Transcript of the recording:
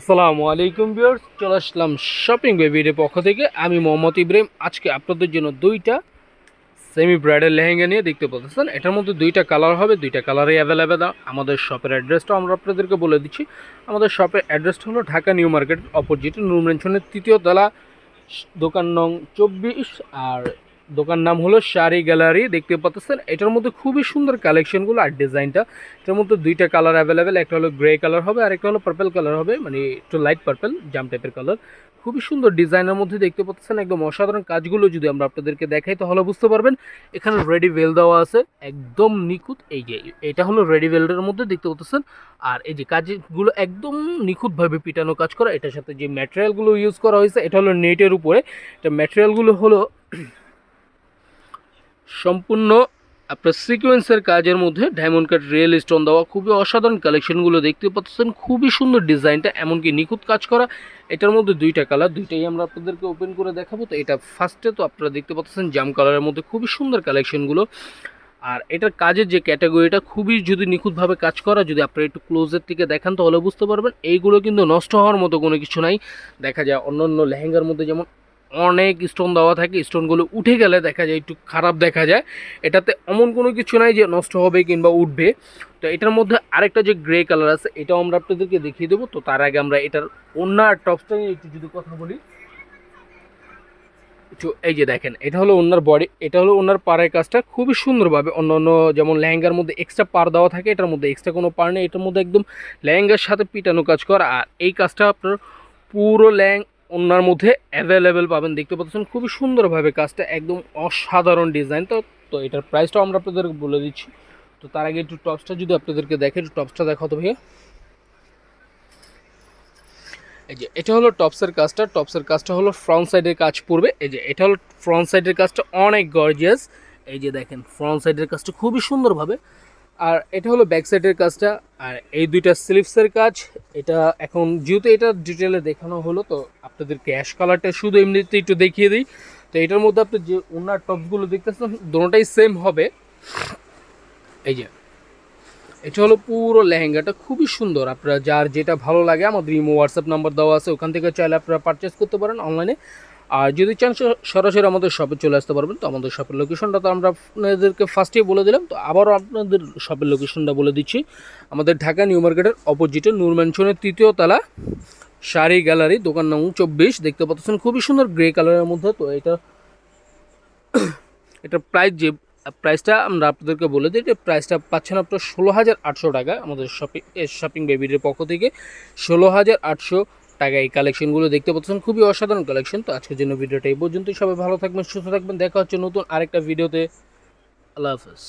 আসসালামু আলাইকুম ভিউয়ার্স, চলে আসলাম শপিং বেবির পক্ষ থেকে। আমি মোহাম্মদ ইব্রাহিম। আজকে আপনাদের জন্য দুইটা সেমি ব্রাইডাল লেহেঙ্গা নিয়ে দেখতে পাচ্ছেন এটার মধ্যে দুইটা কালার হবে, দুইটা কালারই অ্যাভেলেবেল আমাদের শপের অ্যাড্রেসটা আমরা আপনাদেরকে বলে দিচ্ছি। আমাদের শপের অ্যাড্রেসটা হলো Dhaka new market opposite Noor মেনশনের তৃতীয় তলা, দোকান নং চব্বিশ। আর দোকান নাম হলো শাড়ি গ্যালারি, দেখতে পাচ্ছেন? এটার মধ্যে খুবই সুন্দর কালেকশনগুলো আর ডিজাইনটা। এটার মধ্যে দুইটা কালার অ্যাভেলেবেল একটা হলো গ্রে কালার হবে আর একটা হলো পার্পল কালার হবে মানে একটু লাইট পার্পল জাম টাইপের কালার খুবই সুন্দর ডিজাইনের মধ্যে দেখতে পাচ্ছেন, একদম অসাধারণ কাজগুলো যদি আমরা আপনাদেরকে দেখাই, তাহলে বুঝতে পারবেন, এখানে রেডি ভেল দেওয়া আছে, একদম নিখুঁত। এই যে, এটা হলো রেডি ভেলটার মধ্যে দেখতে পাচ্ছেন, আর এই যে কাজগুলো একদম নিখুঁতভাবে পিটানো কাজ করা, এটার সাথে যে ম্যাটেরিয়ালগুলো ইউজ করা হয়েছে, এটা হলো নেটের উপরে। এটা ম্যাটেরিয়ালগুলো হলো সম্পূর্ণ আপনার সিকোয়েন্সের কাজের মধ্যে ডায়মন্ড কাট রিয়েল স্টোন দেওয়া, খুবই অসাধারণ কালেকশনগুলো দেখতে পাচ্ছেন। খুবই সুন্দর ডিজাইনটা এমনকি নিখুঁত কাজ করা। এটার মধ্যে দুইটা কালার দুইটাই আমরা আপনাদেরকে ওপেন করে দেখাবো। তো এটা ফার্স্টে তো আপনারা দেখতে পাচ্ছেন জাম কালারের মধ্যে খুবই সুন্দর কালেকশনগুলো আর এটার কাজের যে ক্যাটাগরিটা খুবই যদি নিখুঁতভাবে কাজ করা, যদি আপনারা একটু ক্লোজের থেকে দেখান, তাহলে বুঝতে পারবেন, এইগুলো কিন্তু নষ্ট হওয়ার মতো কোনো কিছু নাই। দেখা যায় অন্য অন্য লেহেঙ্গার মধ্যে যেমন অনেক স্টোন দেওয়া থাকে। স্টোনগুলো উঠে গেলে দেখা যায় একটু খারাপ দেখা যায়। এটাতে এমন কোনো কিছু নাই যে নষ্ট হবে কিংবা উঠবে। তো এটার মধ্যে আরেকটা যে গ্রে কালার আছে, এটাও আমরা আপনাদেরকে দেখিয়ে দেবো। তো তার আগে আমরা এটার অন্য টপসটা নিয়ে একটু যদি কথা বলি। এই যে দেখেন, এটা হলো ওনার বডি এটা হলো ওনার পাড়ের কাজটা। খুবই সুন্দরভাবে অন্য অন্য যেমন লেহেঙ্গার মধ্যে এক্সট্রা পার দেওয়া থাকে, এটার মধ্যে এক্সট্রা কোনো পার নেই। এটার মধ্যে একদম লেহেঙ্গার সাথে পিটানো কাজ করা। আর এই কাজটা আপনার পুরো ল্যাং ওনার মধ্যে অ্যাভেলেবেল পাবেন। দেখতে পাচ্ছেন, খুবই সুন্দরভাবে কাজটা একদম অসাধারণ ডিজাইন তো তো এটার প্রাইসটাও আমরা আপনাদেরকে বলে দিচ্ছি। তো তার আগে একটু টপসটা যদি আপনাদেরকে দেখে, একটু টপসটা দেখাতো ভাইয়া। এই যে, এটা হলো টপসের কাজটা। টপসের কাজটা হলো ফ্রন্ট সাইডের কাজ পড়বে। এই যে, এটা হলো ফ্রন্ট সাইডের কাজটা অনেক গর্জিয়াস এই যে দেখেন ফ্রন্ট সাইডের কাজটা খুবই সুন্দরভাবে আর এটা হলো ব্যাক সাইডের কাজটা, আর এই দুইটা স্লিভসের কাজ। এটা এখন, যেহেতু এটা ডিটেলে দেখানো হলো, তো আপনাদের ক্যাশ কালারটা শুধু এমনিতে একটু দেখিয়ে দিই। তো এটার মধ্যে আপনি যে ওনার টপসগুলো দেখতেছেন দুটোটাই সেম হবে। এই যে, এটা হলো পুরো লেহেঙ্গাটা, খুবই সুন্দর। আপনারা যার যেটা ভালো লাগে, আমাদের ইমো হোয়াটসঅ্যাপ নাম্বার দেওয়া আছে, ওখান থেকে চাইলে আপনারা পারচেস করতে পারেন অনলাইনে আর যদি চান সরাসরি আমাদের শপে চলে আসতে পারবেন, তো আমাদের শপের লোকেশনটা তো আমরা আপনাদেরকে ফার্স্টেই বলে দিলাম, তো আবারও আপনাদের শপের লোকেশনটা বলে দিচ্ছি। আমাদের ঢাকা নিউ মার্কেটের অপোজিটে নূর ম্যানশনের তৃতীয় তলা, শাড়ি গ্যালারি দোকান নং চব্বিশ। দেখতে পাচ্ছেন খুবই সুন্দর গ্রে কালারের মধ্যে, তো এটা এটা প্রাইস যে প্রাইসটা আমরা আপনাদেরকে বলে দিই যে প্রাইসটা পাচ্ছেন আপনার ষোলো হাজার আটশো টাকা আমাদের শপিং শপিং বেবির পক্ষ থেকে। ষোলো হাজার আটশো টাকা এই কালেকশনগুলো দেখতে পাচ্ছেন। খুবই অসাধারণ কালেকশন তো আজকের জন্য ভিডিওটা এই পর্যন্তই। সবাই ভালো থাকবেন, সুস্থ থাকবেন। দেখা হচ্ছে নতুন আরেকটা ভিডিওতে। আল্লাহ হাফেজ।